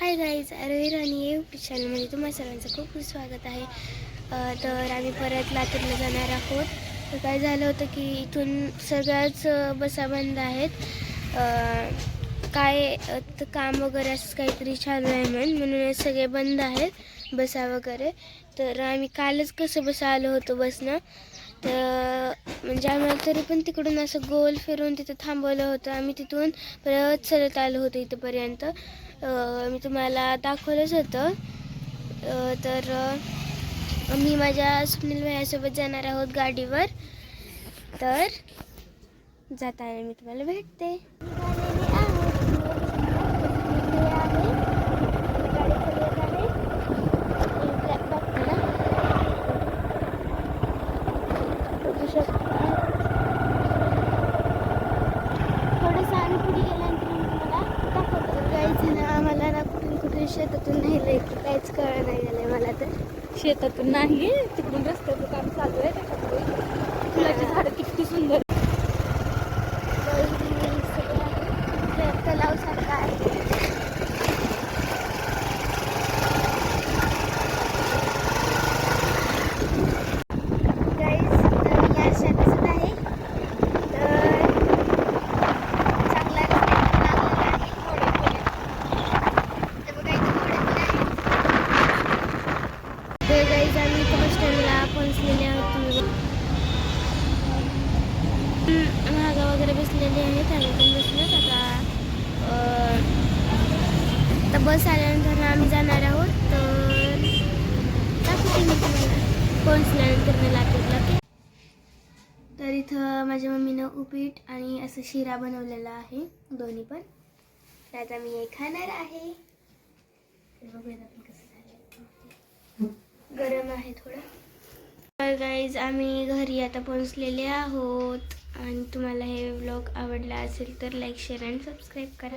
Hi guys अरविर आणि YouTube चॅनलमध्ये तुम्हा सर्वांचं खूप खूप स्वागत आहे. तर आम्ही परत लातूरला जाणार आहोत. तर काय झालं होतं की इथून सगळ्याच बसा बंद आहेत. काय तर काम वगैरे असं काहीतरी चालू आहे म्हणून म्हणून सगळे बंद आहेत बसा वगैरे. तर आम्ही कालच कसं बसा आलो होतो बसनं. तर म्हणजे आम्हाला तरी पण तिकडून असं गोल फिरून तिथं थांबवलं होतं. आम्ही तिथून परत चलत आलो होतो इथंपर्यंत. मी तुम्हाला दाखवलंच होतं. तर मी माझ्या सुनील भैयासोबत जाणार आहोत गाडीवर. तर जाताना मी तुम्हाला भेटते बघू शकता थोडंसं आम्ही पुढे गेल्यानंतर मी तुम्हाला दाखवतो काहीच ना आम्हाला ना कुठून कुठून शेतातून नाही की काहीच कळलं नाही झालंय मला तर. शेतातून नाही तिकडून रस्त्याचं काम चालू आहे त्याच्यामुळे फुलाची झाडं किती सुंदर तलाव सारखा आहे Guys, तर या शेताचं आहे तर चांगला रस्ता लागलेला आहे थोडे थोडे तर बघा इथे थोडे थोडे आहेत तर गाईज आम्ही इथे बस स्टँडला पोहोचलेले आहोत तुम्ही बघ- महागा वगैरे बसलेले आहेत आम्ही आता. अं, आता बस आल्यानंतर आम्ही जाणार आहोत तर दाखवते मी तुम्हाला. पोहोचल्यानंतर मी लातूरला तर इथं माझ्या मम्मीनं उपीट आणि असं शिरा बनवलेला आहे दोन्ही पण. तर आता मी हे खाणार आहे. बघूयात आपण कसं झालं गरम आहे थोडं. तर गाईज आम्ही घरी आता पोहोचलेले आहोत. आणि तुम्हाला हे व्लॉग आवडला असेल तर लाईक शेअर आणि सबस्क्राईब करा.